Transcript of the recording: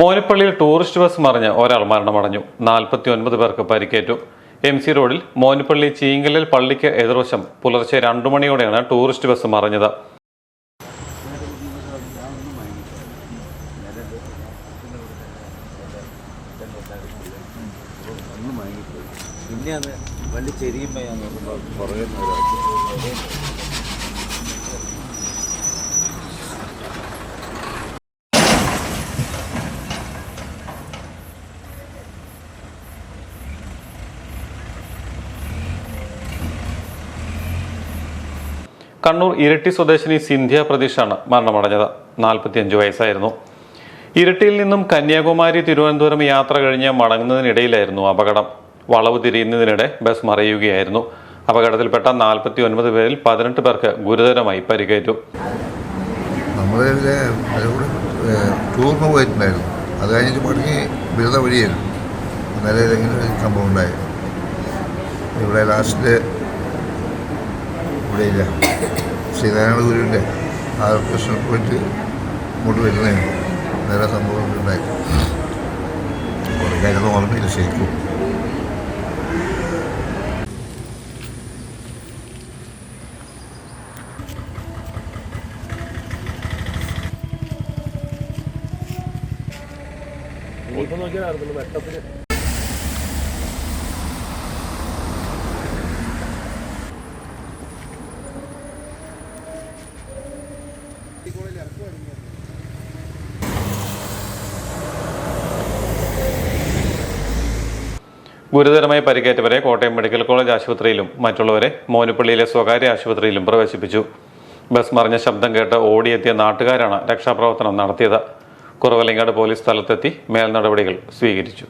മോനിപ്പള്ളിയിൽ tourist bus മറിഞ്ഞ് ഒരാൾ മരണമടഞ്ഞു. നാൽപ്പത്തി ഒൻപത് പേർക്ക് പരിക്കേറ്റു. എം സി റോഡിൽ മോനപ്പള്ളി ചീങ്കലിൽ പള്ളിക്ക് എതിർവശം പുലർച്ചെ രണ്ടു മണിയോടെയാണ് ടൂറിസ്റ്റ് ബസ് മറിഞ്ഞത്. പിന്നെ അത് വലിയ ചെരിയുമ്പോൾ ഞാൻ നോക്കുമ്പോൾ പുറകെ കണ്ണൂർ ഇരട്ടി സ്വദേശിനി സിന്ധ്യ പ്രതീഷാണ് മരണമടഞ്ഞത്. നാൽപ്പത്തിയഞ്ച് വയസ്സായിരുന്നു. ഇരട്ടിയിൽ നിന്നും കന്യാകുമാരി തിരുവനന്തപുരം യാത്ര കഴിഞ്ഞ് മടങ്ങുന്നതിനിടയിലായിരുന്നു അപകടം. വളവ് തിരിയുന്നതിനിടെ ബസ് മറിയുകയായിരുന്നു. അപകടത്തിൽപ്പെട്ട നാൽപ്പത്തി ഒൻപത് പേരിൽ പതിനെട്ട് പേർക്ക് ഗുരുതരമായി പരിക്കേറ്റു. അത് കഴിഞ്ഞിട്ട് മടങ്ങി ബിരുദ വഴിയായിരുന്നു. ഇങ്ങനെ ഒരു സംഭവം ഉണ്ടായി? ഇവിടെ ലാസ്റ്റ് ഇവിടെ ഇല്ല. ശ്രീനാരായണ ഗുരുവിന്റെ ആകൃഷ്ണൻ പോയിട്ട് ഇങ്ങോട്ട് വരുന്നതാണ് നേരെ സംഭവം ഉണ്ടായി. കുറേ കാര്യങ്ങൾ ഓർമ്മയില്ല ശരിക്കും. ഗുരുതരമായി പരിക്കേറ്റവരെ കോട്ടയം മെഡിക്കൽ കോളേജ് ആശുപത്രിയിലും മറ്റുള്ളവരെ മോനുപ്പള്ളിയിലെ സ്വകാര്യ ആശുപത്രിയിലും പ്രവേശിപ്പിച്ചു. ബസ് മറിഞ്ഞ ശബ്ദം കേട്ട് ഓടിയെത്തിയ നാട്ടുകാരാണ് രക്ഷാപ്രവർത്തനം നടത്തിയത്. കുറവലങ്ങാട് പോലീസ് സ്ഥലത്തെത്തി മേൽനടപടികൾ സ്വീകരിച്ചു.